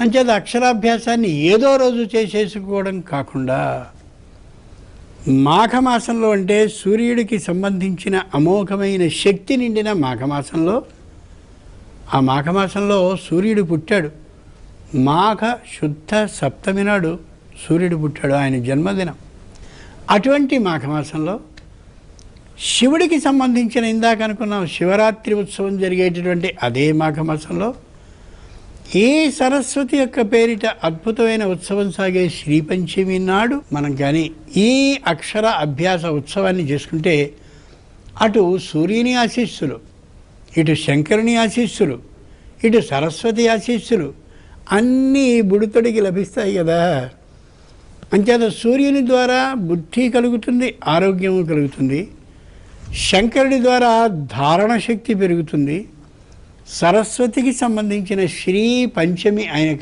అంచేది అక్షరాభ్యాసాన్ని ఏదో రోజు చేసేసుకోవడం కాకుండా మాఘమాసంలో అంటే సూర్యుడికి సంబంధించిన అమోఘమైన శక్తి నిండిన మాఘమాసంలో ఆ మాఘమాసంలో సూర్యుడు పుట్టాడు. మాఘ శుద్ధ సప్తమి నాడు సూర్యుడు పుట్టాడు ఆయన జన్మదినం. అటువంటి మాఘమాసంలో శివుడికి సంబంధించిన ఇందాక అనుకున్నాం శివరాత్రి ఉత్సవం జరిగేటటువంటి అదే మాఘమాసంలో ఈ సరస్వతి యొక్క పేరిట అద్భుతమైన ఉత్సవం సాగే శ్రీ పంచమి నాడు మనం కానీ ఈ అక్షర అభ్యాస ఉత్సవాన్ని చేసుకుంటే అటు సూర్యుని ఆశీస్సులు ఇటు శంకరుని ఆశీస్సులు ఇటు సరస్వతి ఆశీస్సులు అన్నీ బుడితడికి లభిస్తాయి కదా. అంచేత సూర్యుని ద్వారా బుద్ధి కలుగుతుంది ఆరోగ్యము కలుగుతుంది. శంకరుడి ద్వారా ధారణ శక్తి పెరుగుతుంది. సరస్వతికి సంబంధించిన శ్రీ పంచమి ఆయన